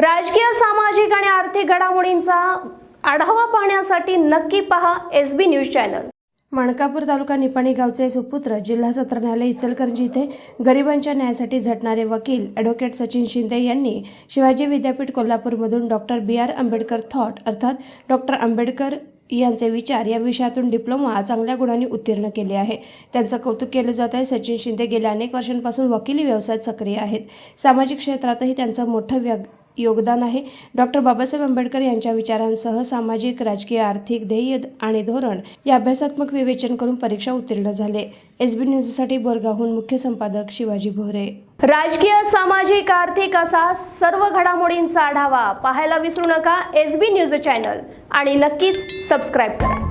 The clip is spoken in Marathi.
राजकीय सामाजिक आणि आर्थिक घडामोडींचा आढावा पाहण्यासाठी नक्की पहा S B news channel. Mankapur तालुका निपाणी गावचे सुपुत्र जिल्हा सत्र न्यायालय इचलकरंजी इथे गरिबांच्या न्यायासाठी झटणारे वकील ॲडव्होकेट सचिन शिंदे यांनी शिवाजी विद्यापीठ कोल्हापूरमधून doctor B R Ambedkar thought अर्थात डॉक्टर आंबेडकर यांचे विचार या विषयातून डिप्लोमा चांगल्या गुणांनी उत्तीर्ण केले आहे. त्यांचं कौतुक केलं जात आहे. सचिन शिंदे गेल्या अनेक वर्षांपासून वकिली व्यवसायात सक्रिय आहेत. सामाजिक क्षेत्रातही त्यांचं मोठं व्य योगदान आहे. डॉक्टर बाबासाहेब आंबेडकर यांच्या विचारांसह सामाजिक राजकीय आर्थिक ध्येय आणि धोरण या अभ्यासात्मक विवेचन करून परीक्षा उत्तीर्ण झाले. एसबी न्यूजसाठी बोरगावहून मुख्य संपादक शिवाजी भोरे. राजकीय सामाजिक आर्थिक असा सर्व घडामोडींचा आढावा पाहायला विसरू नका एस बी न्यूज चॅनल आणि नक्कीच सबस्क्राईब करा.